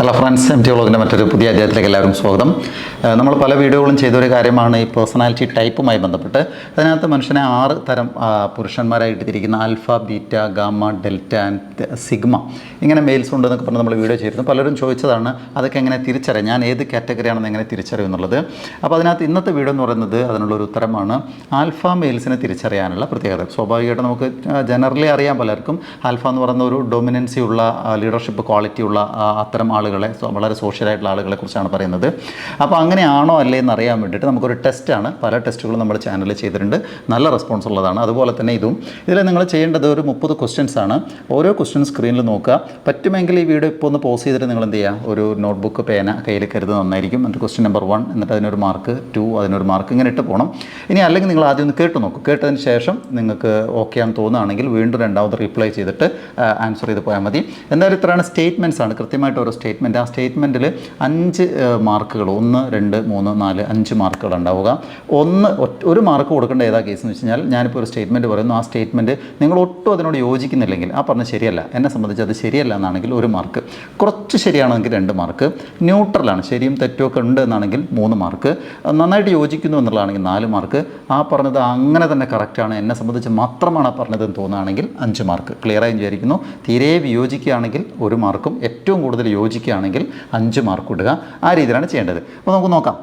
Hello friends M T വ്ളോഗിന്റെ മറ്റൊരു പുതിയ അധ്യായത്തിലേക്ക് എല്ലാവരും സ്വാഗതം. നമ്മൾ പല വീഡിയോകളും ചെയ്ത ഒരു കാര്യമാണ് ഈ പേഴ്സണാലിറ്റി ടൈപ്പുമായി ബന്ധപ്പെട്ട്. അതിനകത്ത് മനുഷ്യനെ ആറ് തരം പുരുഷന്മാരായിട്ട് തിരിക്കുന്ന alpha beta gamma delta and sigma. ഇങ്ങനെ മെയിൽസ് ഉണ്ട് എന്നൊക്കെ പറഞ്ഞ് നമ്മൾ വീഡിയോ ചെയ്തിരുന്നു. പലരും ചോദിച്ചതാണ് അതൊക്കെ എങ്ങനെ തിരിച്ചറിയാം? ഞാൻ ഏത് കാറ്റഗറിയാണെന്ന് എങ്ങനെ തിരിച്ചറിയും എന്നുള്ളത്. അപ്പോൾ അതിനകത്ത് ഇന്നത്തെ വീഡിയോ എന്ന് പറയുന്നത് അതിനുള്ളൊരു ഉത്തരമാണ് ആൽഫ മെയിൽസിനെ തിരിച്ചറിയാനുള്ള പ്രത്യേകത. സ്വാഭാവികമായിട്ട് നമുക്ക് ജനറലി അറിയാം പലർക്കും ആൽഫ എന്ന് പറയുന്ന ഒരു ഡൊമിനൻസി ഉള്ള ലീഡർഷിപ്പ് ക്വാളിറ്റി ഉള്ള അത്തരം അത്തരം ആളുകളെ വളരെ സോഷ്യലായിട്ടുള്ള ആളുകളെ കുറിച്ചാണ് പറയുന്നത്. അപ്പോൾ അങ്ങനെയാണോ അല്ലേ എന്ന് അറിയാൻ വേണ്ടിയിട്ട് നമുക്കൊരു ടെസ്റ്റാണ്. പല ടെസ്റ്റുകളും നമ്മൾ ചാനലിൽ ചെയ്തിട്ടുണ്ട്. നല്ല റെസ്പോൺസ് ഉള്ളതാണ്. അതുപോലെ തന്നെ ഇതും. ഇതിൽ നിങ്ങൾ ചെയ്യേണ്ടത് ഒരു മുപ്പത് ക്വസ്റ്റ്യൻസ് ആണ്. ഓരോ ക്വസ്റ്റ്യൻ സ്ക്രീനിൽ നോക്കുക. പറ്റുമെങ്കിൽ ഈ വീഡിയോ ഇപ്പോൾ ഒന്ന് പോസ് ചെയ്തിട്ട് നിങ്ങൾ എന്ത് ചെയ്യുക? ഒരു നോട്ട്ബുക്ക് പേന കയ്യിൽ കരുത് നന്നായിരിക്കും. എന്നിട്ട് ക്വസ്റ്റ്യൻ നമ്പർ വൺ എന്നിട്ട് അതിനൊരു മാർക്ക് ടു അതിനൊരു മാർക്ക് ഇങ്ങനെ ഇട്ട് പോകണം. ഇനി അല്ലെങ്കിൽ നിങ്ങൾ ആദ്യം ഒന്ന് കേട്ട് നോക്കും. കേട്ടതിന് ശേഷം നിങ്ങൾക്ക് ഓക്കെ ആണെന്ന് തോന്നുകയാണെങ്കിൽ വീണ്ടും രണ്ടാമത് റീപ്ലൈ ചെയ്തിട്ട് ആൻസർ ചെയ്ത് പോയാൽ മതി. എന്തായാലും ഇത്രയാണ് സ്റ്റേറ്റ്മെന്റ്സ് ആണ്. കൃത്യമായിട്ട് ഓരോ സ്റ്റേറ്റ്മെന്റ് ആ സ്റ്റേറ്റ്മെന്റിൽ അഞ്ച് മാർക്കുകൾ ഒന്ന് രണ്ട് മൂന്ന് നാല് അഞ്ച് മാർക്കുകൾ ഉണ്ടാവുക. ഒന്ന് ഒരു മാർക്ക് കൊടുക്കേണ്ട ഏതാ കേസ് എന്ന് വെച്ച് കഴിഞ്ഞാൽ ഞാനിപ്പോൾ ഒരു സ്റ്റേറ്റ്മെന്റ് പറയുന്നു. ആ സ്റ്റേറ്റ്മെന്റ് നിങ്ങൾ ഒട്ടും അതിനോട് യോജിക്കുന്നില്ലെങ്കിൽ ആ പറഞ്ഞ ശരിയല്ല. എന്നെ സംബന്ധിച്ച് അത് ശരിയല്ല എന്നാണെങ്കിൽ ഒരു മാർക്ക് കുറച്ച് ശരിയാണെങ്കിൽ രണ്ട് മാർക്ക് ന്യൂട്രലാണ് ശരിയും തെറ്റും ഒക്കെ ഉണ്ട് എന്നാണെങ്കിൽ മൂന്ന് മാർക്ക് നന്നായിട്ട് യോജിക്കുന്നു എന്നുള്ളതാണെങ്കിൽ നാല് മാർക്ക് ആ പറഞ്ഞത് അങ്ങനെ തന്നെ കറക്റ്റാണ് എന്നെ സംബന്ധിച്ച് മാത്രമാണ് പറഞ്ഞതെന്ന് തോന്നുകയാണെങ്കിൽ അഞ്ച് മാർക്ക് ക്ലിയറായി വിചാരിക്കുന്നു. തീരെ വിയോജിക്കുകയാണെങ്കിൽ ഒരു മാർക്കും ഏറ്റവും കൂടുതൽ യോജിക്കുകയാണെങ്കിൽ അഞ്ച് മാർക്ക് ഇടുക. ആ രീതിയിലാണ് ചെയ്യേണ്ടത്. അപ്പോൾ നമുക്ക് നോക്കാം.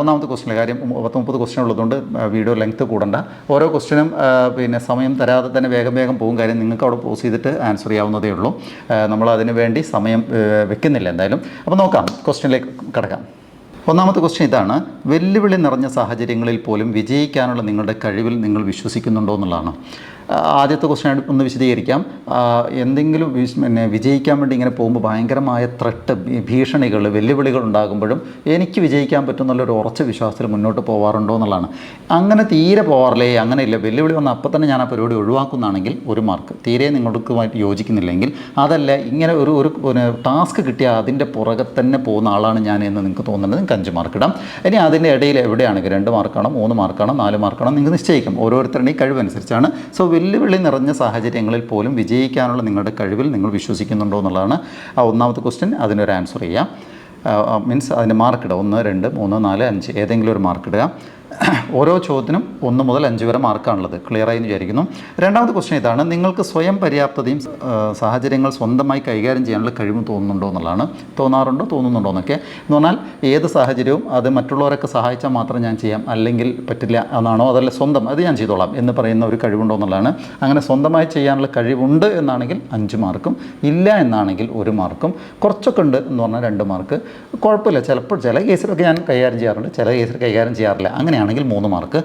ഒന്നാമത്തെ ക്വസ്റ്റിന്റെ കാര്യം പത്ത് മുപ്പത് ക്വസ്റ്റ്യൻ ഉള്ളതുകൊണ്ട് വീഡിയോ ലെങ്ത്ത് കൂടണ്ട. ഓരോ ക്വസ്റ്റിനും പിന്നെ സമയം തരാതെ തന്നെ വേഗം വേഗം പോകും കാര്യം നിങ്ങൾക്ക് അവിടെ പോസ് ചെയ്തിട്ട് ആൻസർ ചെയ്യാവുന്നതേ ഉള്ളൂ. നമ്മൾ അതിന് വേണ്ടി സമയം വെക്കുന്നില്ല എന്തായാലും. അപ്പോൾ നോക്കാം. ക്വസ്റ്റ്യനിലേക്ക് കിടക്കാം. ഒന്നാമത്തെ ക്വസ്റ്റ്യൻ ഇതാണ്. വെല്ലുവിളി നിറഞ്ഞ സാഹചര്യങ്ങളിൽ പോലും വിജയിക്കാനുള്ള നിങ്ങളുടെ കഴിവിൽ നിങ്ങൾ വിശ്വസിക്കുന്നുണ്ടോ എന്നുള്ളതാണ്. ആദ്യത്തെ ക്വസ്റ്റ്യൻ ഒന്ന് വിശദീകരിക്കാം. എന്തെങ്കിലും പിന്നെ വിജയിക്കാൻ വേണ്ടി ഇങ്ങനെ പോകുമ്പോൾ ഭയങ്കരമായ ത്രട്ട് ഭീഷണികൾ വെല്ലുവിളികൾ ഉണ്ടാകുമ്പോഴും എനിക്ക് വിജയിക്കാൻ പറ്റുന്നുള്ളൊരു ഉറച്ച വിശ്വാസത്തിൽ മുന്നോട്ട് പോകാറുണ്ടോ എന്നുള്ളതാണ്. അങ്ങനെ തീരെ പോകാറില്ലേ അങ്ങനെയില്ല വെല്ലുവിളി വന്ന അപ്പം തന്നെ ഞാൻ ആ പരിപാടി ഒഴിവാക്കുന്നതാണെങ്കിൽ ഒരു മാർക്ക്. തീരെ നിങ്ങൾക്കുമായിട്ട് യോജിക്കുന്നില്ലെങ്കിൽ അതല്ല ഇങ്ങനെ ഒരു ഒരു ടാസ്ക് കിട്ടിയാൽ അതിന്റെ പുറകെ തന്നെ പോകുന്ന ആളാണ് ഞാൻ എന്ന് നിങ്ങൾക്ക് തോന്നുന്നത് നിങ്ങൾക്ക് അഞ്ച് മാർക്ക് ഇടാം. ഇനി അതിന്റെ ഇടയിൽ എവിടെയാണെങ്കിൽ രണ്ട് മാർക്കാണോ മൂന്ന് മാർക്കാണോ നാല് മാർക്കാണോ നിങ്ങൾക്ക് നിശ്ചയിക്കും. ഓരോരുത്തരുടെയും കഴിവനുസരിച്ചാണ്. സോ വെല്ലുവിളി നിറഞ്ഞ സാഹചര്യങ്ങളിൽ പോലും വിജയിക്കാനുള്ള നിങ്ങളുടെ കഴിവിൽ നിങ്ങൾ വിശ്വസിക്കുന്നുണ്ടോ എന്നുള്ളതാണ് ആ ഒന്നാമത്തെ ക്വസ്റ്റ്യൻ അതിനൊരു ആൻസർ ചെയ്യാം. മീൻസ് അതിന്റെ മാർക്കിടുക ഒന്ന് രണ്ട് മൂന്ന് നാല് അഞ്ച്. ഏതെങ്കിലും ഒരു മാർക്ക് ഇടുക. ഓരോ ചോദ്യത്തിനും ഒന്ന് മുതൽ അഞ്ച് വരെ മാർക്കാണുള്ളത്. ക്ലിയറായി വിചാരിക്കുന്നു. രണ്ടാമത്തെ ക്വസ്റ്റ്യൻ ഇതാണ്. നിങ്ങൾക്ക് സ്വയം പര്യാപ്തതയും സാഹചര്യങ്ങൾ സ്വന്തമായി കൈകാര്യം ചെയ്യാനുള്ള കഴിവ് തോന്നുന്നുണ്ടോ എന്നുള്ളതാണ്. തോന്നാറുണ്ടോ? തോന്നുന്നുണ്ടോ എന്നൊക്കെ. എന്ന് പറഞ്ഞാൽ ഏത് സാഹചര്യവും അത് മറ്റുള്ളവരൊക്കെ സഹായിച്ചാൽ മാത്രം ഞാൻ ചെയ്യാം. അല്ലെങ്കിൽ പറ്റില്ല എന്നാണോ? അതല്ല സ്വന്തം അത് ഞാൻ ചെയ്തോളാം എന്ന് പറയുന്ന ഒരു കഴിവുണ്ടോ എന്നുള്ളതാണ്. അങ്ങനെ സ്വന്തമായി ചെയ്യാനുള്ള കഴിവുണ്ട് എന്നാണെങ്കിൽ അഞ്ച് മാർക്കും ഇല്ല എന്നാണെങ്കിൽ ഒരു മാർക്കും കുറച്ചൊക്കെ ഉണ്ട് എന്ന് പറഞ്ഞാൽ രണ്ട് മാർക്ക്. കുഴപ്പമില്ല. ചിലപ്പോൾ ചില കേസിലൊക്കെ ഞാൻ കൈകാര്യം ചെയ്യാറുണ്ട്. ചില കേസിൽ കൈകാര്യം ചെയ്യാറില്ല. അങ്ങനെയാണെങ്കിൽ മൂന്ന് മാർക്ക്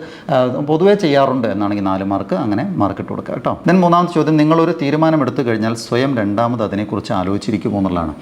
പൊതുവേ ചെയ്യാറുണ്ട് എന്നാണെങ്കിൽ നാല് മാർക്ക് അങ്ങനെ മാർക്ക് ഇട്ട് കൊടുക്കുക കേട്ടോ. ദെൻ മൂന്നാമത്തെ ചോദ്യം നിങ്ങളൊരു തീരുമാനം എടുത്തു കഴിഞ്ഞാൽ സ്വയം രണ്ടാമത് അതിനെക്കുറിച്ച് ആലോചിച്ചിരിക്കുമോ എന്നുള്ളതാണ്.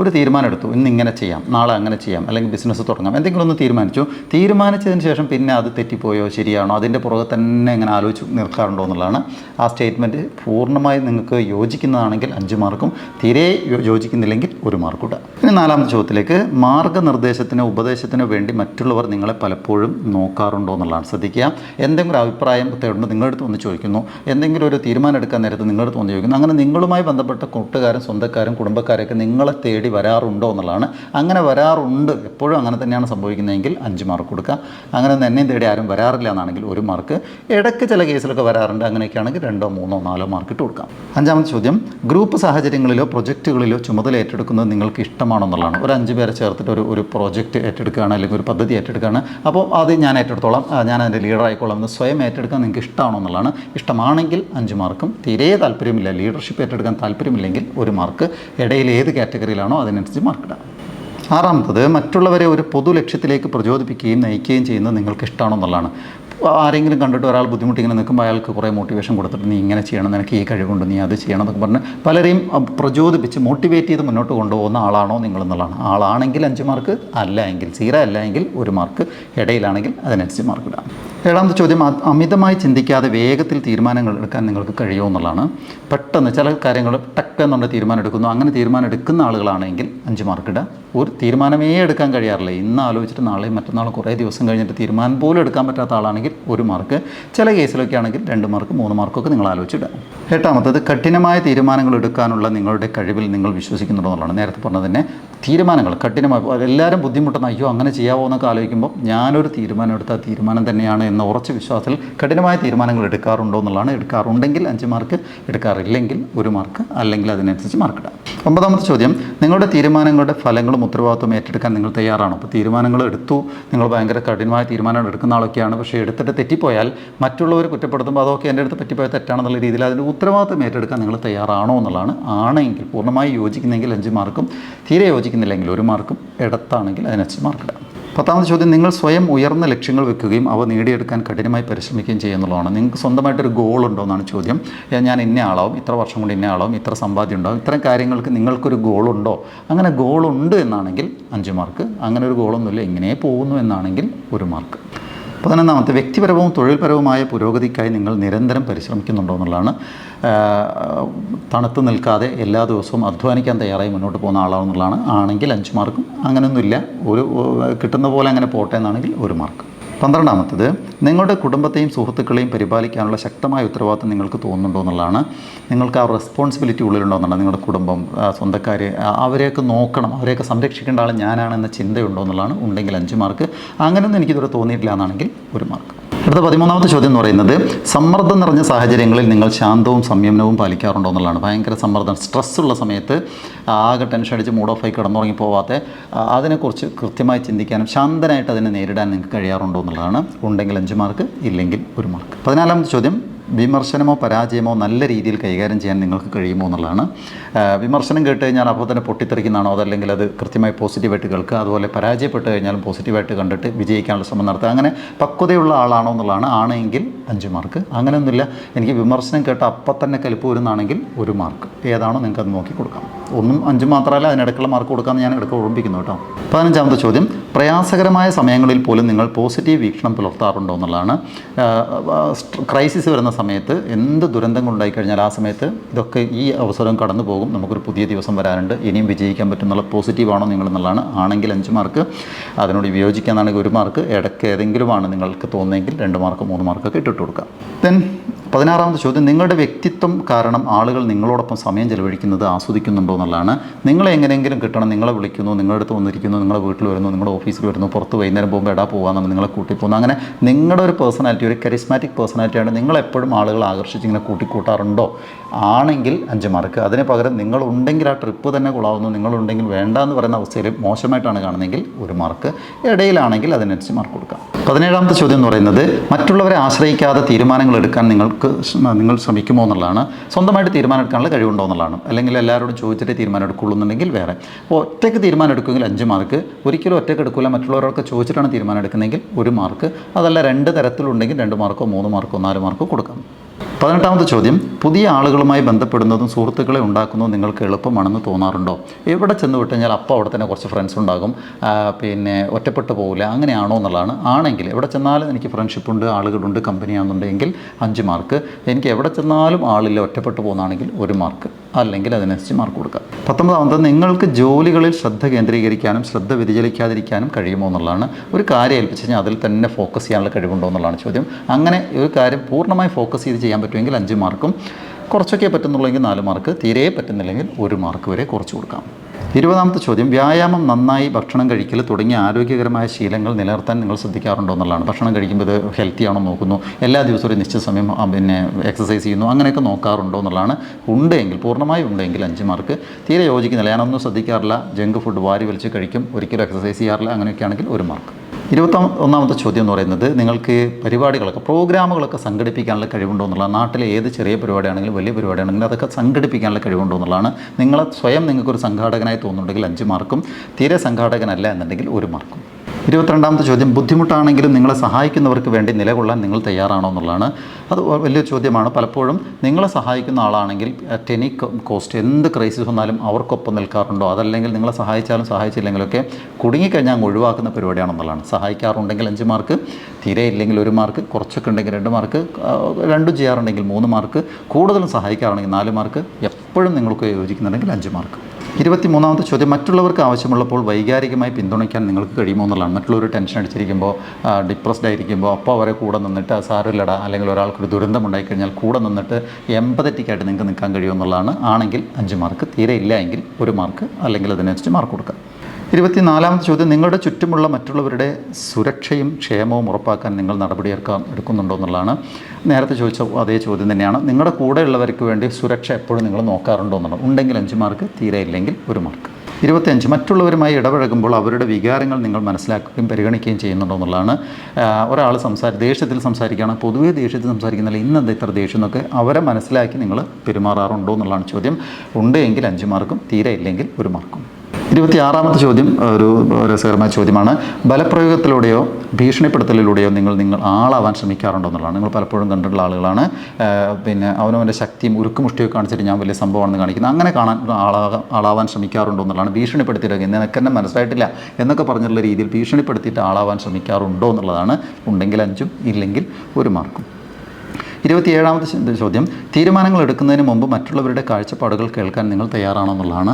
ഒരു തീരുമാനം എടുത്തു ഇന്ന് ഇങ്ങനെ ചെയ്യാം നാളെ അങ്ങനെ ചെയ്യാം അല്ലെങ്കിൽ ബിസിനസ് തുടങ്ങാം എന്തെങ്കിലും ഒന്ന് തീരുമാനിച്ചു. തീരുമാനിച്ചതിന് ശേഷം പിന്നെ അത് തെറ്റിപ്പോയോ ശരിയാണോ അതിന്റെ പുറകെ തന്നെ ഇങ്ങനെ ആലോചിച്ച് നിൽക്കാറുണ്ടോ എന്നുള്ളതാണ് ആ സ്റ്റേറ്റ്മെന്റ് പൂർണമായി നിങ്ങൾക്ക് യോജിക്കുന്നതാണെങ്കിൽ അഞ്ച് മാർക്കും തീരെ യോജിക്കുന്നില്ലെങ്കിൽ ഒരു മാർക്ക് കൂട്ടുക ഇനി നാലാമത്തെ ചോദ്യത്തിലേക്ക് മാർഗനിർദ്ദേശത്തിനോ ഉപദേശത്തിനോ വേണ്ടി മറ്റുള്ളവർ നിങ്ങളെ പലപ്പോഴും നോക്കാറുണ്ടോ എന്നുള്ളതാണ് ശ്രദ്ധിക്കുക. എന്തെങ്കിലും അഭിപ്രായം തേടുന്നത് നിങ്ങളുടെ അടുത്ത് ഒന്ന് ചോദിക്കുന്നു. എന്തെങ്കിലും ഒരു തീരുമാനം എടുക്കാൻ നേരത്ത് നിങ്ങളുടെ അടുത്ത് ഒന്ന് ചോദിക്കുന്നു. അങ്ങനെ നിങ്ങളുമായി ബന്ധപ്പെട്ട കൂട്ടുകാരും സ്വന്തക്കാരും കുടുംബക്കാരൊക്കെ നിങ്ങളെ തേടി വരാറുണ്ടോ എന്നുള്ളതാണ്. അങ്ങനെ വരാറുണ്ട്. എപ്പോഴും അങ്ങനെ തന്നെയാണ് സംഭവിക്കുന്നതെങ്കിൽ അഞ്ച് മാർക്ക് കൊടുക്കുക. അങ്ങനെ ഒന്നും എന്നെയും തേടി ആരും വരാറില്ല എന്നാണെങ്കിൽ ഒരു മാർക്ക്. ഇടയ്ക്ക് ചില കേസിലൊക്കെ വരാറുണ്ട്. അങ്ങനെയൊക്കെ ആണെങ്കിൽ രണ്ടോ മൂന്നോ നാലോ മാർക്ക് ഇട്ട് കൊടുക്കാം. അഞ്ചാമത്തെ ചോദ്യം. ഗ്രൂപ്പ് സാഹചര്യങ്ങളിലോ പ്രൊജക്റ്റുകളിലോ ചുമതല ഏറ്റെടുക്കുന്നത് നിങ്ങൾക്ക് ഇഷ്ടമാണോ എന്നുള്ളതാണ്. ഒരു അഞ്ച് പേരെ ചേർത്തിട്ട് ഒരു ഒരു പ്രോജക്റ്റ് ഏറ്റെടുക്കുകയാണ് അല്ലെങ്കിൽ ഒരു പദ്ധതി ഏറ്റെടുക്കുകയാണ്. അപ്പോൾ അത് ഞാൻ ഏറ്റെടുത്തോളാം. ഞാൻ അതിന്റെ ലീഡർ ആയിക്കോളാം എന്ന് സ്വയം ഏറ്റെടുക്കാൻ നിങ്ങൾക്ക് ഇഷ്ടമാണോ എന്നുള്ളതാണ്. ഇഷ്ടമാണെങ്കിൽ അഞ്ച് മാർക്കും തീരെ താല്പര്യമില്ല. ലീഡർഷിപ്പ് ഏറ്റെടുക്കാൻ താല്പര്യമില്ലെങ്കിൽ ഒരു മാർക്ക്. ഇടയിൽ ഏത് കാറ്റഗറിയിലാണോ അതിനനുസരിച്ച് മാർക്ക് ഇടാം. ആറാമത്തത് മറ്റുള്ളവരെ ഒരു പൊതു ലക്ഷ്യത്തിലേക്ക് പ്രചോദിപ്പിക്കുകയും നയിക്കുകയും ചെയ്യുന്നത് നിങ്ങൾക്ക് ഇഷ്ടമാണോ എന്നുള്ളതാണ്. ആരെങ്കിലും കണ്ടിട്ട് ഒരാൾ ബുദ്ധിമുട്ടി ഇങ്ങനെ നിൽക്കുമ്പോൾ അയാൾക്ക് കുറേ മോട്ടിവേഷൻ കൊടുത്തിട്ട് നീ ഇങ്ങനെ ചെയ്യണം നിനക്ക് ഈ കഴിവുണ്ട് നീ അത് ചെയ്യണം എന്നൊക്കെ പറഞ്ഞ് പലരെയും പ്രചോദിപ്പിച്ച് മോട്ടിവേറ്റ് ചെയ്ത് മുന്നോട്ട് കൊണ്ടുപോകുന്ന ആളാണോ നിങ്ങൾ എന്നുള്ളതാണ് ആളാണെങ്കിൽ അഞ്ച് മാർക്ക് അല്ല എങ്കിൽ സീറ അല്ല എങ്കിൽ ഒരു മാർക്ക് ഇടയിലാണെങ്കിൽ അതിനനുസരിച്ച് മാർക്ക് ഇടാം. ഏഴാമത്തെ ചോദ്യം അമിതമായി ചിന്തിക്കാതെ വേഗത്തിൽ തീരുമാനങ്ങൾ എടുക്കാൻ നിങ്ങൾക്ക് കഴിയുമോ എന്നുള്ളതാണ്. പെട്ടെന്ന് ചില കാര്യങ്ങൾ ടക്ക് എന്നുള്ള തീരുമാനം എടുക്കുന്നു. അങ്ങനെ തീരുമാനം എടുക്കുന്ന ആളുകളാണെങ്കിൽ അഞ്ച് മാർക്ക് ഇടാം. ഒരു തീരുമാനമേ എടുക്കാൻ കഴിയാറില്ല. ഇന്ന് ആലോചിച്ചിട്ട് നാളെയും മറ്റന്നാളും കുറേ ദിവസം കഴിഞ്ഞിട്ട് തീരുമാനം പോലും എടുക്കാൻ പറ്റാത്ത ആളാണെങ്കിൽ ഒരു മാർക്ക് ചില കേസിലൊക്കെ ആണെങ്കിൽ രണ്ട് മാർക്ക് മൂന്ന് മാർക്കൊക്കെ നിങ്ങൾ ആലോചിച്ചിടുക. എട്ടാമത്തത് കഠിനമായ തീരുമാനങ്ങൾ എടുക്കാനുള്ള നിങ്ങളുടെ കഴിവിൽ നിങ്ങൾ വിശ്വസിക്കുന്നുണ്ടോ എന്നുള്ളതാണ്. നേരത്തെ പറഞ്ഞത് തന്നെ തീരുമാനങ്ങൾ കഠിനമായി എല്ലാവരും ബുദ്ധിമുട്ടുന്ന അയ്യോ അങ്ങനെ ചെയ്യാവോ എന്നൊക്കെ ആലോചിക്കുമ്പോൾ ഞാനൊരു തീരുമാനം എടുത്ത തീരുമാനം തന്നെയാണ് എന്ന ഉറച്ച വിശ്വാസത്തിൽ കഠിനമായ തീരുമാനങ്ങൾ എടുക്കാറുണ്ടോ എന്നുള്ളതാണ്. എടുക്കാറുണ്ടെങ്കിൽ അഞ്ച് മാർക്ക് എടുക്കാറില്ലെങ്കിൽ ഒരു മാർക്ക് അല്ലെങ്കിൽ അതിനനുസരിച്ച് മാർക്ക് ഇടാം ഒമ്പതാമത്തെ ചോദ്യം നിങ്ങളുടെ തീരുമാനങ്ങളുടെ ഫലങ്ങളും ഉത്തരവാദിത്വം ഏറ്റെടുക്കാൻ നിങ്ങൾ തയ്യാറാണോ? അപ്പോൾ തീരുമാനങ്ങൾ എടുത്തു. നിങ്ങൾ ഭയങ്കര കഠിനമായ തീരുമാനങ്ങൾ എടുക്കുന്ന ആളൊക്കെയാണ്. പക്ഷേ എടുത്തിട്ട് തെറ്റിപ്പോയാൽ മറ്റുള്ളവർ കുറ്റപ്പെടുത്തുമ്പോൾ അതൊക്കെ എന്റെ അടുത്ത് പറ്റിപ്പോയ തെറ്റാണെന്നുള്ള രീതിയിൽ അതിന്റെ ഉത്തരവാദിത്വം ഏറ്റെടുക്കാൻ നിങ്ങൾ തയ്യാറാണോ എന്നുള്ളതാണ് ആണെങ്കിൽ പൂർണമായി യോജിക്കുന്നെങ്കിൽ അഞ്ച് മാർക്കും തീരെ യോജിക്കുന്നില്ലെങ്കിൽ ഒരു മാർക്കും ഇടത്താണെങ്കിൽ അതിനഞ്ച് മാർക്ക് പത്താമത്തെ ചോദ്യം നിങ്ങൾ സ്വയം ഉയർന്ന ലക്ഷ്യങ്ങൾ വെക്കുകയും അവ നേടിയെടുക്കാൻ കഠിനമായി പരിശ്രമിക്കുകയും ചെയ്യുന്നുള്ളതാണ് നിങ്ങൾക്ക് സ്വന്തമായിട്ടൊരു ഗോൾ ഉണ്ടോ എന്നാണ് ചോദ്യം. ഞാൻ ഇന്ന ആളാവും ഇത്ര വർഷം കൊണ്ട് ഇന്ന ആളാവും ഇത്ര സമ്പാദ്യം ഉണ്ടാവും ഇത്തരം കാര്യങ്ങൾക്ക് നിങ്ങൾക്കൊരു ഉണ്ടോ? അങ്ങനെ ഗോളുണ്ട് എന്നാണെങ്കിൽ അഞ്ച് മാർക്ക് അങ്ങനെ ഒരു ഗോളൊന്നുമില്ല ഇങ്ങനെ പോകുന്നു എന്നാണെങ്കിൽ ഒരു മാർക്ക് പതിനൊന്നാമത്തെ വ്യക്തിപരവും തൊഴിൽപരവുമായ പുരോഗതിക്കായി നിങ്ങൾ നിരന്തരം പരിശ്രമിക്കുന്നുണ്ടോ എന്നുള്ളതാണ്. തണുത്ത് നിൽക്കാതെ എല്ലാ ദിവസവും അധ്വാനിക്കാൻ തയ്യാറായി മുന്നോട്ട് പോകുന്ന ആളാണെന്നുള്ളതാണ് ആണെങ്കിൽ അഞ്ച് മാർക്കും അങ്ങനെയൊന്നുമില്ല. ഒരു കിട്ടുന്ന പോലെ അങ്ങനെ പോട്ടെ എന്നാണെങ്കിൽ ഒരു മാർക്ക്. പന്ത്രണ്ടാമത്തത് നിങ്ങളുടെ കുടുംബത്തെയും സുഹൃത്തുക്കളെയും പരിപാലിക്കാനുള്ള ശക്തമായ ഉത്തരവാദിത്തം നിങ്ങൾക്ക് തോന്നുന്നുണ്ടോ എന്നുള്ളതാണ്. നിങ്ങൾക്ക് ആ റെസ്പോൺസിബിലിറ്റി ഉള്ളിലുണ്ടോ എന്നുള്ളത് നിങ്ങളുടെ കുടുംബം സ്വന്തക്കാർ അവരെയൊക്കെ നോക്കണം അവരെയൊക്കെ സംരക്ഷിക്കേണ്ട ആൾ ഞാനാണെന്ന ചിന്തയുണ്ടോ എന്നുള്ളതാണ്. ഉണ്ടെങ്കിൽ അഞ്ച് മാർക്ക് അങ്ങനെയൊന്നും എനിക്കിതുവരെ തോന്നിയിട്ടില്ല എന്നാണെങ്കിൽ ഒരു മാർക്ക് അടുത്ത പതിമൂന്നാമത്തെ ചോദ്യം എന്ന് പറയുന്നത് സമ്മർദ്ദം നിറഞ്ഞ സാഹചര്യങ്ങളിൽ നിങ്ങൾ ശാന്തവും സംയമനവും പാലിക്കാറുണ്ടോ എന്നുള്ളതാണ്. ഭയങ്കര സമ്മർദ്ദം സ്ട്രെസ് ഉള്ള സമയത്ത് ആകെ ടെൻഷൻ അടിച്ച് മൂഡ് ഓഫായി കിടന്നുറങ്ങി പോവാത്ത അതിനെക്കുറിച്ച് കൃത്യമായി ചിന്തിക്കാനും ശാന്തനായിട്ട് അതിനെ നേരിടാൻ നിങ്ങൾക്ക് കഴിയാറുണ്ടോ എന്നുള്ളതാണ്. ഉണ്ടെങ്കിൽ അഞ്ച് മാർക്ക് ഇല്ലെങ്കിൽ ഒരു മാർക്ക് പതിനാലാമത്തെ ചോദ്യം. വിമർശനമോ പരാജയമോ നല്ല രീതിയിൽ കൈകാര്യം ചെയ്യാൻ നിങ്ങൾക്ക് കഴിയുമോ എന്നുള്ളതാണ്. വിമർശനം കേട്ട് കഴിഞ്ഞാൽ അപ്പോൾ തന്നെ പൊട്ടിത്തെറിക്കുന്നതാണോ അതല്ലെങ്കിൽ അത് കൃത്യമായി പോസിറ്റീവായിട്ട് കേൾക്കുക അതുപോലെ പരാജയപ്പെട്ട് കഴിഞ്ഞാലും പോസിറ്റീവായിട്ട് കണ്ടിട്ട് വിജയിക്കാനുള്ള ശ്രമം നടത്തുക അങ്ങനെ പക്വതയുള്ള ആളാണോ എന്നുള്ളതാണ്. ആണെങ്കിൽ അഞ്ച് മാർക്ക്. അങ്ങനെയൊന്നുമില്ല. എനിക്ക് വിമർശനം കേട്ട് അപ്പം തന്നെ കലിപ്പ് വരുന്നതാണെങ്കിൽ ഒരു മാർക്ക്. ഏതാണോ നിങ്ങൾക്ക് അത് നോക്കി കൊടുക്കാം. ഒന്നും അഞ്ച് മാത്രമല്ല അതിനിടയ്ക്കുള്ള മാർക്ക് കൊടുക്കാമെന്ന് ഞാൻ ഇടയ്ക്ക് ഓർമ്മിപ്പിക്കുന്നു കേട്ടോ. പതിനഞ്ചാമത്തെ ചോദ്യം. പ്രയാസകരമായ സമയങ്ങളിൽ പോലും നിങ്ങൾ പോസിറ്റീവ് വീക്ഷണം പുലർത്താറുണ്ടോ എന്നുള്ളതാണ്. ക്രൈസിസ് വരുന്ന സമയത്ത് എന്ത് ദുരന്തങ്ങൾ ഉണ്ടായിക്കഴിഞ്ഞാൽ ആ സമയത്ത് ഇതൊക്കെ ഈ അവസരം കടന്നു പോകും. നമുക്കൊരു പുതിയ ദിവസം വരാനുണ്ട്. ഇനിയും വിജയിക്കാൻ പറ്റും എന്നുള്ള പോസിറ്റീവാണോ നിങ്ങൾ എന്നുള്ളതാണ്. ആണെങ്കിൽ അഞ്ച് മാർക്ക് അതിനോട് വിയോജിക്കാനാണെങ്കിൽ ഒരു മാർക്ക് ഇടയ്ക്ക് ഏതെങ്കിലുമാണ് നിങ്ങൾക്ക് തോന്നിയെങ്കിൽ രണ്ട് മാർക്ക് മൂന്ന് മാർക്കൊക്കെ ഇട്ടിട്ട് കൊടുക്കാം. ദെൻ പതിനാറാമത്തെ ചോദ്യം നിങ്ങളുടെ വ്യക്തിത്വം കാരണം ആളുകൾ നിങ്ങളോടൊപ്പം സമയം ചെലവഴിക്കുന്നത് ആസ്വദിക്കുന്നുണ്ടോ എന്നുള്ളതാണ്. നിങ്ങളെ എങ്ങനെയെങ്കിലും കിട്ടണം നിങ്ങളെ വിളിക്കുന്നു നിങ്ങളുടെ വന്നിരിക്കുന്നു നിങ്ങളുടെ വീട്ടിൽ വരുന്നു നിങ്ങളുടെ ഓഫീസിൽ വരുന്നു പുറത്ത് വൈകുന്നേരം പോകുമ്പോൾ എടാ പോകാമെന്ന് നിങ്ങളെ കൂട്ടി പോകുന്നു. അങ്ങനെ നിങ്ങളുടെ ഒരു പേഴ്സണാലിറ്റി ഒരു കരിസ്മാറ്റിക് പേഴ്സണാലിറ്റിയാണ് നിങ്ങളെപ്പോഴും ആളുകൾ ആകർഷിച്ച് ഇങ്ങനെ കൂട്ടിക്കൂട്ടാറുണ്ടോ? ആണെങ്കിൽ അഞ്ച് മാർക്ക് അതിന് പകരം നിങ്ങളുണ്ടെങ്കിൽ ആ ട്രിപ്പ് തന്നെ കൊള്ളാവുന്നു നിങ്ങളുണ്ടെങ്കിൽ വേണ്ട എന്ന് പറയുന്ന അവസ്ഥയിൽ മോശമായിട്ടാണ് കാണുന്നതെങ്കിൽ ഒരു മാർക്ക് ഇടയിലാണെങ്കിൽ അതിനനുസരിച്ച് മാർക്ക് കൊടുക്കാം. പതിനേഴാമത്തെ ചോദ്യം എന്ന് പറയുന്നത് മറ്റുള്ളവരെ ആശ്രയിക്കാതെ തീരുമാനങ്ങൾ എടുക്കാൻ നിങ്ങൾക്ക് നിങ്ങൾ ശ്രമിക്കുമോ എന്നുള്ളതാണ് സ്വന്തമായിട്ട് തീരുമാനം എടുക്കാനുള്ള കഴിവുണ്ടോ എന്നുള്ളതാണ്. അല്ലെങ്കിൽ എല്ലാവരോടും ചോദിച്ചിട്ട് തീരുമാനം എന്നുണ്ടെങ്കിൽ വേറെ. അപ്പോൾ ഒറ്റയ്ക്ക് തീരുമാനം എടുക്കുമെങ്കിൽ അഞ്ച് മാർക്ക്. ഒരിക്കലും ഒറ്റയ്ക്ക് എടുക്കില്ല. മറ്റുള്ളവരൊക്കെ ചോദിച്ചിട്ടാണ് തീരുമാനം എടുക്കുന്നതെങ്കിൽ ഒരു മാർക്ക്. അതല്ല രണ്ട് തരത്തിലുണ്ടെങ്കിൽ രണ്ട് മാർക്കോ മൂന്ന് മാർക്കോ നാല് മാർക്കോ കൊടുക്കാം. പതിനെട്ടാമത്തെ ചോദ്യം പുതിയ ആളുകളുമായി ബന്ധപ്പെടുന്നതും സുഹൃത്തുക്കളെ ഉണ്ടാക്കുന്നതും നിങ്ങൾക്ക് എളുപ്പമാണെന്ന് തോന്നാറുണ്ടോ? എവിടെ ചെന്ന് വിട്ട് കഴിഞ്ഞാൽ അപ്പോൾ അവിടെ തന്നെ കുറച്ച് ഫ്രണ്ട്സ് ഉണ്ടാകും. പിന്നെ ഒറ്റപ്പെട്ടു പോകില്ല അങ്ങനെയാണോ എന്നുള്ളതാണ്. ആണെങ്കിൽ എവിടെ ചെന്നാലും എനിക്ക് ഫ്രണ്ട്ഷിപ്പ് ഉണ്ട് ആളുകളുണ്ട് കമ്പനിയാണെന്നുണ്ടെങ്കിൽ അഞ്ച് മാർക്ക് എനിക്ക് എവിടെ ചെന്നാലും ആളില്ല ഒറ്റപ്പെട്ടു പോകുന്നതാണെങ്കിൽ ഒരു മാർക്ക് അല്ലെങ്കിൽ അതിനനുസരിച്ച് മാർക്ക് കൊടുക്കുക. പത്തൊമ്പതാമത് നിങ്ങൾക്ക് ജോലികളിൽ ശ്രദ്ധ കേന്ദ്രീകരിക്കാനും ശ്രദ്ധ വ്യതിചലിക്കാതിരിക്കാനും കഴിയുമോ എന്നുള്ളതാണ്. ഒരു കാര്യം ഏൽപ്പിച്ച് കഴിഞ്ഞാൽ അതിൽ തന്നെ ഫോക്കസ് ചെയ്യാനുള്ള കഴിവുണ്ടോ എന്നുള്ളതാണ് ചോദ്യം. അങ്ങനെ ഒരു കാര്യം പൂർണമായി ഫോക്കസ് ചെയ്ത് ചെയ്യാൻ പറ്റുമെങ്കിൽ അഞ്ച് മാർക്കും. കുറച്ചൊക്കെ പറ്റുന്നുള്ളെങ്കിൽ നാല് മാർക്ക്. തീരെ പറ്റുന്നില്ലെങ്കിൽ ഒരു മാർക്ക് വരെ കുറച്ച് കൊടുക്കാം. ഇരുപതാമത്തെ ചോദ്യം. വ്യായാമം നന്നായി ഭക്ഷണം കഴിക്കൽ തുടങ്ങിയ ആരോഗ്യകരമായ ശീലങ്ങൾ നിലനിർത്താൻ നിങ്ങൾ ശ്രദ്ധിക്കാറുണ്ടോ എന്നുള്ളതാണ്. ഭക്ഷണം കഴിക്കുമ്പോൾ ഇത് ഹെൽത്തി ആണോ നോക്കുന്നു. എല്ലാ ദിവസവും ഒരു നിശ്ചിത സമയം പിന്നെ എക്സസൈസ് ചെയ്യുന്നു. അങ്ങനെയൊക്കെ നോക്കാറുണ്ടോ എന്നുള്ളതാണ്. ഉണ്ടെങ്കിൽ പൂർണമായും ഉണ്ടെങ്കിൽ അഞ്ച് മാർക്ക്. തീരെ യോജിക്കുന്നില്ല. ഞാനൊന്നും ശ്രദ്ധിക്കാറില്ല. ജങ്ക് ഫുഡ് വാരി വലിച്ച് കഴിക്കും. ഒരിക്കലും എക്സസൈസ് ചെയ്യാറില്ല. അങ്ങനെയൊക്കെ ആണെങ്കിൽ ഒരു മാർക്ക്. ഇരുപത്തി ഒന്നാമത്തെ ചോദ്യം എന്ന് പറയുന്നത് നിങ്ങൾക്ക് പരിപാടികളൊക്കെ പ്രോഗ്രാമുകളൊക്കെ സംഘടിപ്പിക്കാനുള്ള കഴിവുണ്ടോ എന്നുള്ള നാട്ടിലെ ഏത് ചെറിയ പരിപാടിയാണെങ്കിലും വലിയ പരിപാടിയാണെങ്കിലും അതൊക്കെ സംഘടിപ്പിക്കാനുള്ള കഴിവുണ്ടോ എന്നുള്ളതാണ്. നിങ്ങളെ സ്വയം നിങ്ങൾക്കൊരു സംഘാടകനായി തോന്നുന്നുണ്ടെങ്കിൽ അഞ്ച് മാർക്കും തീരെ സംഘാടകനല്ല എന്നുണ്ടെങ്കിൽ ഒരു മാർക്കും. ഇരുപത്തിരണ്ടാമത്തെ ചോദ്യം ബുദ്ധിമുട്ടാണെങ്കിലും നിങ്ങളെ സഹായിക്കുന്നവർക്ക് വേണ്ടി നിലകൊള്ളാൻ നിങ്ങൾ തയ്യാറാണോ എന്നുള്ളതാണ്. അത് വലിയ ചോദ്യമാണ്. പലപ്പോഴും നിങ്ങളെ സഹായിക്കുന്ന ആളാണെങ്കിൽ അറ്റ് എനി കോസ്റ്റ് എന്ത് ക്രൈസിസ് വന്നാലും അവർക്കൊപ്പം നിൽക്കാറുണ്ടോ? അതല്ലെങ്കിൽ നിങ്ങളെ സഹായിച്ചാലും സഹായിച്ചില്ലെങ്കിലൊക്കെ കുടുങ്ങിക്കഴിഞ്ഞാൽ അങ്ങ് ഒഴിവാക്കുന്ന പരിപാടിയാണെന്നുള്ളതാണ്. സഹായിക്കാറുണ്ടെങ്കിൽ അഞ്ച് മാർക്ക് തീരെ ഇല്ലെങ്കിൽ ഒരു മാർക്ക് കുറച്ചൊക്കെ ഉണ്ടെങ്കിൽ രണ്ട് മാർക്ക് രണ്ടും ചെയ്യാറുണ്ടെങ്കിൽ മൂന്ന് മാർക്ക് കൂടുതലും സഹായിക്കാറുണ്ടെങ്കിൽ നാല് മാർക്ക് എപ്പോഴും നിങ്ങൾക്ക് യോജിക്കുന്നുണ്ടെങ്കിൽ അഞ്ച് മാർക്ക് ഇരുപത്തി മൂന്നാമത്തെ ചോദ്യം മറ്റുള്ളവർക്ക് ആവശ്യമുള്ളപ്പോൾ വൈകാരികമായി പിന്തുണയ്ക്കാൻ നിങ്ങൾക്ക് കഴിയുമോ എന്നുള്ളതാണ്. മറ്റുള്ളവർ ടെൻഷൻ അടിച്ചിരിക്കുമ്പോൾ ഡിപ്രസ്ഡ് ആയിരിക്കുമ്പോൾ അപ്പോൾ അവരെ കൂടെ നിന്നിട്ട് "ആ, സാരമില്ലടാ അല്ലെങ്കിൽ ഒരാൾക്കൊരു ദുരന്തം ഉണ്ടായിക്കഴിഞ്ഞാൽ കൂടെ നിന്നിട്ട് എമ്പതറ്റിക്കായിട്ട് നിങ്ങൾക്ക് നിൽക്കാൻ കഴിയുമെന്നുള്ളതാണ്. ആണെങ്കിൽ അഞ്ച് മാർക്ക് തീരെ ഇല്ല എങ്കിൽ ഒരു മാർക്ക് അല്ലെങ്കിൽ അതിനനുസരിച്ച് മാർക്ക് കൊടുക്കുക. ഇരുപത്തിനാലാമത്തെ ചോദ്യം നിങ്ങളുടെ ചുറ്റുമുള്ള മറ്റുള്ളവരുടെ സുരക്ഷയും ക്ഷേമവും ഉറപ്പാക്കാൻ നിങ്ങൾ നടപടിയെടുക്കാൻ എടുക്കുന്നുണ്ടോ എന്നുള്ളതാണ്. നേരത്തെ ചോദിച്ച അതേ ചോദ്യം തന്നെയാണ്. നിങ്ങളുടെ കൂടെയുള്ളവർക്ക് വേണ്ടി സുരക്ഷ എപ്പോഴും നിങ്ങൾ നോക്കാറുണ്ടോ എന്നുള്ളത്? ഉണ്ടെങ്കിൽ അഞ്ച് മാർക്ക് തീരെ ഇല്ലെങ്കിൽ ഒരു മാർക്ക്. ഇരുപത്തിയഞ്ച് മറ്റുള്ളവരുമായി ഇടപഴകുമ്പോൾ അവരുടെ വികാരങ്ങൾ നിങ്ങൾ മനസ്സിലാക്കുകയും പരിഗണിക്കുകയും ചെയ്യുന്നുണ്ടോ എന്നുള്ളതാണ്. ഒരാൾ സംസാരി ദേഷ്യത്തിൽ സംസാരിക്കുകയാണ്. പൊതുവേ ദേഷ്യത്തിൽ സംസാരിക്കുന്നില്ല. ഇന്നെന്താ ഇത്ര ദേഷ്യം എന്നൊക്കെ അവരെ മനസ്സിലാക്കി നിങ്ങൾ പെരുമാറാറുണ്ടോ എന്നുള്ളതാണ് ചോദ്യം. ഉണ്ട് എങ്കിൽ അഞ്ച് മാർക്കും തീരെ ഇല്ലെങ്കിൽ ഒരു മാർക്കും. ഇരുപത്തിയാറാമത്തെ ചോദ്യം ഒരു രസകരമായ ചോദ്യമാണ്. ബലപ്രയോഗത്തിലൂടെയോ ഭീഷണിപ്പെടുത്തലിലൂടെയോ നിങ്ങൾ നിങ്ങൾ ആളാവാൻ ശ്രമിക്കാറുണ്ടോ എന്നുള്ളതാണ്. നിങ്ങൾ പലപ്പോഴും കണ്ടിട്ടുള്ള ആളുകളാണ്. പിന്നെ അവനവന്റെ ശക്തിയും ഉരുക്കുമുഷ്ടിയൊക്കെ കാണിച്ചിട്ട് ഞാൻ വലിയ സംഭവമാണെന്ന് കാണിക്കുന്നത്. അങ്ങനെ കാണാൻ ആളാകാൻ ആളാവാൻ ശ്രമിക്കാറുണ്ടോ എന്നുള്ളതാണ്. ഭീഷണിപ്പെടുത്തിയിട്ട് നിനക്ക് എന്നെ മനസ്സിലായിട്ടില്ല എന്നൊക്കെ പറഞ്ഞിട്ടുള്ള രീതിയിൽ ഭീഷണിപ്പെടുത്തിയിട്ട് ആളാവാൻ ശ്രമിക്കാറുണ്ടോ എന്നുള്ളതാണ്. ഉണ്ടെങ്കിൽ അഞ്ചും ഇല്ലെങ്കിൽ ഒരു മാർക്കും. ഇരുപത്തിയേഴാമത്തെ ചോദ്യം. തീരുമാനങ്ങൾ എടുക്കുന്നതിന് മുമ്പ് മറ്റുള്ളവരുടെ കാഴ്ചപ്പാടുകൾ കേൾക്കാൻ നിങ്ങൾ തയ്യാറാണോ എന്നുള്ളതാണ്.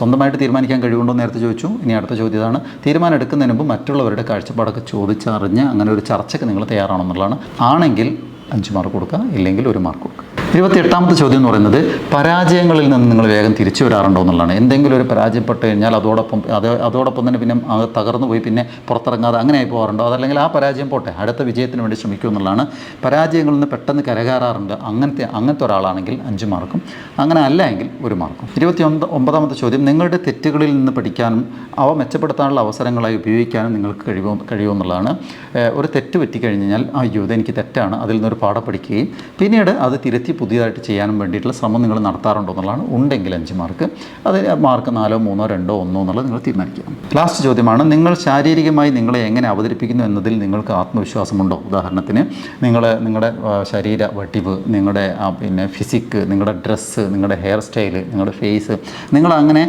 സ്വന്തമായിട്ട് തീരുമാനിക്കാൻ കഴിവുണ്ടോ നേരത്തെ ചോദിച്ചു. ഇനി അടുത്ത ചോദ്യം ഇതാണ്. തീരുമാനം എടുക്കുന്നതിന് മുമ്പ് മറ്റുള്ളവരുടെ കാഴ്ചപ്പാടൊക്കെ ചോദിച്ചറിഞ്ഞ് അങ്ങനെ ഒരു ചർച്ചയ്ക്ക് നിങ്ങൾ തയ്യാറാണോ എന്നുള്ളതാണ്. ആണെങ്കിൽ അഞ്ച് മാർക്ക് കൊടുക്കുക ഇല്ലെങ്കിൽ ഒരു മാർക്ക് കൊടുക്കുക. ഇരുപത്തിയെട്ടാമത്തെ ചോദ്യം എന്ന് പറയുന്നത് പരാജയങ്ങളിൽ നിന്ന് നിങ്ങൾ വേഗം തിരിച്ചു വരാറുണ്ടോ എന്നുള്ളതാണ്. എന്തെങ്കിലും ഒരു പരാജയപ്പെട്ട് കഴിഞ്ഞാൽ അതോടൊപ്പം അത് അതോടൊപ്പം തന്നെ പിന്നെ തകർന്നു പോയി പിന്നെ പുറത്തിറങ്ങാതെ അങ്ങനെ ആയി പോകാറുണ്ടോ? അതല്ലെങ്കിൽ ആ പരാജയം പോട്ടെ അടുത്ത വിജയത്തിന് വേണ്ടി ശ്രമിക്കും എന്നുള്ളതാണ്. പരാജയങ്ങളിൽ നിന്ന് പെട്ടെന്ന് കരകയറാറുണ്ട് അങ്ങനത്തെ അങ്ങനത്തെ ഒരാളാണെങ്കിൽ അഞ്ച് മാർക്കും അങ്ങനെ അല്ല എങ്കിൽ ഒരു മാർക്കും. ഇരുപത്തി ഒമ്പ ഒമ്പതാമത്തെ ചോദ്യം നിങ്ങളുടെ തെറ്റുകളിൽ നിന്ന് പഠിക്കാനും അവ മെച്ചപ്പെടുത്താനുള്ള അവസരങ്ങളായി ഉപയോഗിക്കാനും നിങ്ങൾക്ക് കഴിയുമോ കഴിയുമെന്നുള്ളതാണ് ഒരു തെറ്റ് പറ്റിക്കഴിഞ്ഞാൽ അയ്യോ ഇതെനിക്ക് തെറ്റാണ് അതിൽ നിന്നൊരു പാഠം പഠിക്കുകയും പിന്നീട് അത് തിരുത്തി പുതിയതായിട്ട് ചെയ്യാനും വേണ്ടിയിട്ടുള്ള ശ്രമം നിങ്ങൾ നടത്താറുണ്ടോ എന്നുള്ളതാണ് ഉണ്ടെങ്കിൽ അഞ്ച് മാർക്ക്. അത് മാർക്ക് നാലോ മൂന്നോ രണ്ടോ ഒന്നോ എന്നുള്ളത് നിങ്ങൾ തീരുമാനിക്കുക. ലാസ്റ്റ് ചോദ്യമാണ് നിങ്ങൾ ശാരീരികമായി നിങ്ങളെ എങ്ങനെ അവതരിപ്പിക്കുന്നു എന്നതിൽ നിങ്ങൾക്ക് ആത്മവിശ്വാസമുണ്ടോ? ഉദാഹരണത്തിന് നിങ്ങൾ നിങ്ങളുടെ ശരീര വട്ടിവ് നിങ്ങളുടെ പിന്നെ ഫിസിക്ക് നിങ്ങളുടെ ഡ്രസ്സ് നിങ്ങളുടെ ഹെയർ സ്റ്റൈൽ നിങ്ങളുടെ ഫേസ് നിങ്ങൾ അങ്ങനെ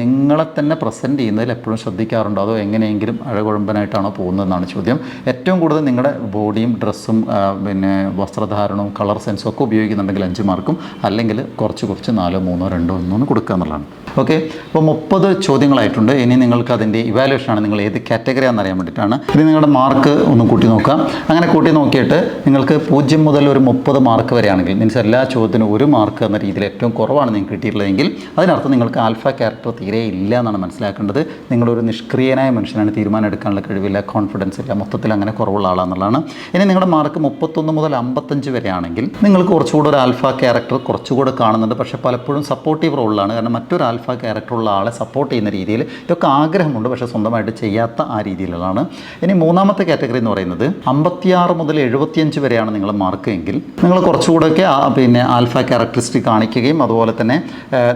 നിങ്ങളെ തന്നെ പ്രസന്റ് ചെയ്യുന്നതിൽ എപ്പോഴും ശ്രദ്ധിക്കാറുണ്ടോ? അതോ എങ്ങനെയെങ്കിലും അഴകുഴമ്പനായിട്ടാണോ പോകുന്നതെന്നാണ് ചോദ്യം. ഏറ്റവും കൂടുതൽ നിങ്ങളുടെ ബോഡിയും ഡ്രസ്സും പിന്നെ വസ്ത്രധാരണവും കളർ സെൻസും ഉപയോഗിക്കുന്നുണ്ടെങ്കിൽ അഞ്ച് മാർക്കും അല്ലെങ്കിൽ കുറച്ച് കുറച്ച് നാലോ മൂന്നോ രണ്ടോ ഒന്നോ കൊടുക്കുക എന്നുള്ളതാണ്. ഓക്കെ അപ്പോൾ മുപ്പത് ചോദ്യങ്ങളായിട്ടുണ്ട്. ഇനി നിങ്ങൾക്ക് അതിന്റെ ഇവാലുവേഷൻ ആണ് നിങ്ങൾ ഏത് കാറ്റഗറിയാണെന്ന് അറിയാൻ വേണ്ടിയിട്ടാണ്. ഇനി നിങ്ങളുടെ മാർക്ക് ഒന്ന് കൂട്ടി നോക്കാം. അങ്ങനെ കൂട്ടി നോക്കിയിട്ട് നിങ്ങൾക്ക് പൂജ്യം മുതൽ ഒരു മുപ്പത് മാർക്ക് വരെയാണെങ്കിൽ മീൻസ് എല്ലാ ചോദ്യത്തിനും ഒരു മാർക്ക് എന്ന രീതിയിൽ ഏറ്റവും കുറവാണ് നിങ്ങൾക്ക് കിട്ടിയിട്ടുള്ളതെങ്കിൽ അതിനർത്ഥം നിങ്ങൾക്ക് ആൽഫ ക്യാരക്ടർ തീരെ ഇല്ല എന്നാണ് മനസ്സിലാക്കേണ്ടത്. നിങ്ങളൊരു നിഷ്ക്രിയനായ മനുഷ്യനാണ് തീരുമാനം എടുക്കാനുള്ള കഴിവില്ല കോൺഫിഡൻസ് ഇല്ല മൊത്തത്തിൽ അങ്ങനെ കുറവുള്ള ആളാണെന്നുള്ളതാണ്. ഇനി നിങ്ങളുടെ മാർക്ക് മുപ്പത്തൊന്ന് മുതൽ അമ്പത്തഞ്ച് വരെയാണെങ്കിൽ നിങ്ങൾക്ക് കുറച്ചുകൂടെ ഒരു ആൽഫ ക്യാരക്ടർ കുറച്ചുകൂടെ കാണുന്നുണ്ട്. പക്ഷേ പലപ്പോഴും സപ്പോർട്ടീവ് റോളിലാണ് കാരണം മറ്റൊരു ആൽഫ ക്യാരക്ടറുള്ള ആളെ സപ്പോർട്ട് ചെയ്യുന്ന രീതിയിൽ ഇതൊക്കെ ആഗ്രഹമുണ്ട് പക്ഷേ സ്വന്തമായിട്ട് ചെയ്യാത്ത ആ രീതിയിലുള്ളതാണ്. ഇനി മൂന്നാമത്തെ കാറ്റഗറി എന്ന് പറയുന്നത് അമ്പത്തിയാറ് മുതൽ എഴുപത്തിയഞ്ച് വരെയാണ് നിങ്ങൾ മാർക്ക് എങ്കിൽ നിങ്ങൾ കുറച്ചുകൂടെയൊക്കെ പിന്നെ ആൽഫ ക്യാരക്ടറിസ്റ്റിക് കാണിക്കുകയും അതുപോലെ തന്നെ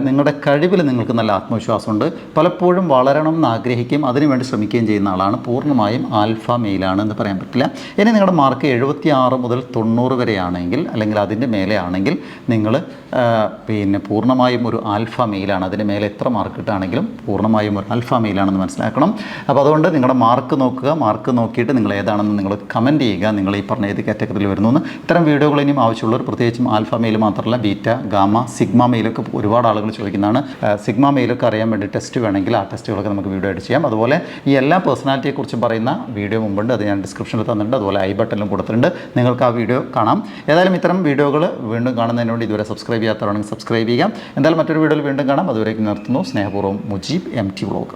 നിങ്ങളുടെ കഴിവിൽ നിങ്ങൾക്ക് നല്ല ആത്മവിശ്വാസമുണ്ട്. പലപ്പോഴും വളരണം എന്ന് ആഗ്രഹിക്കുകയും അതിനുവേണ്ടി ശ്രമിക്കുകയും ചെയ്യുന്ന ആളാണ്. പൂർണമായും ആൽഫ മെയിലാണ് എന്ന് പറയാൻ പറ്റില്ല. ഇനി നിങ്ങളുടെ മാർക്ക് എഴുപത്തി ആറ് മുതൽ തൊണ്ണൂറ് വരെയാണെങ്കിൽ അല്ലെങ്കിൽ അതിന്റെ മേലെയാണെങ്കിൽ നിങ്ങൾ പിന്നെ പൂർണമായും ഒരു ആൽഫ മെയിലാണ് അതിന് മേലെ എത്ര മാർക്ക് കിട്ടുകയാണെങ്കിലും പൂർണമായും ഒരു അൽഫാമയിലാണെന്ന് മനസ്സിലാക്കണം. അപ്പോൾ അതുകൊണ്ട് നിങ്ങളുടെ മാർക്ക് നോക്കുക. മാർക്ക് നോക്കിയിട്ട് നിങ്ങൾ ഏതാണെന്ന് നിങ്ങൾ കമന്റ് ചെയ്യുക. നിങ്ങൾ ഈ പറഞ്ഞ ഏത് കാറ്റഗറിയിൽ വരുന്നു ഇത്തരം വീഡിയോകൾ ഇനിയും ആവശ്യമുള്ളവർ പ്രത്യേകിച്ചും ആൽഫ മെയിൽ മാത്രമല്ല ബീറ്റ ഗാമ സിഗ്മ മെയിലൊക്കെ ഒരുപാട് ആളുകൾ ചോദിക്കുന്നതാണ്. സിഗ്മ മെയിലൊക്കെ അറിയാൻ വേണ്ടി ടെസ്റ്റ് വേണമെങ്കിൽ ആ ടെസ്റ്റുകളൊക്കെ നമുക്ക് വീഡിയോ ആയിട്ട് ചെയ്യാം. അതുപോലെ ഈ എല്ലാ പേഴ്സണാലിറ്റിയെക്കുറിച്ചും പറയുന്ന വീഡിയോ മുമ്പുണ്ട്. അത് ഞാൻ ഡിസ്ക്രിപ്ഷനിൽ തന്നിട്ടുണ്ട്. അതുപോലെ ഐ ബട്ടണിലും കൊടുത്തിട്ടുണ്ട്. നിങ്ങൾക്ക് ആ വീഡിയോ കാണാം. ഏതായാലും ഇത്തരം വീഡിയോകൾ വീണ്ടും കാണുന്നതിന് ഇതുവരെ സബ്സ്ക്രൈബ് ചെയ്യാത്തവരാണെങ്കിൽ സബ്സ്ക്രൈബ് ചെയ്യാം എന്തായാലും മറ്റൊരു വീഡിയോയിൽ വീണ്ടും കാണാം. അതുവരേക്കും നിർത്തുന്നു സ്നേഹപൂർവം മുജീബ് എം ടി വ്ളോഗ്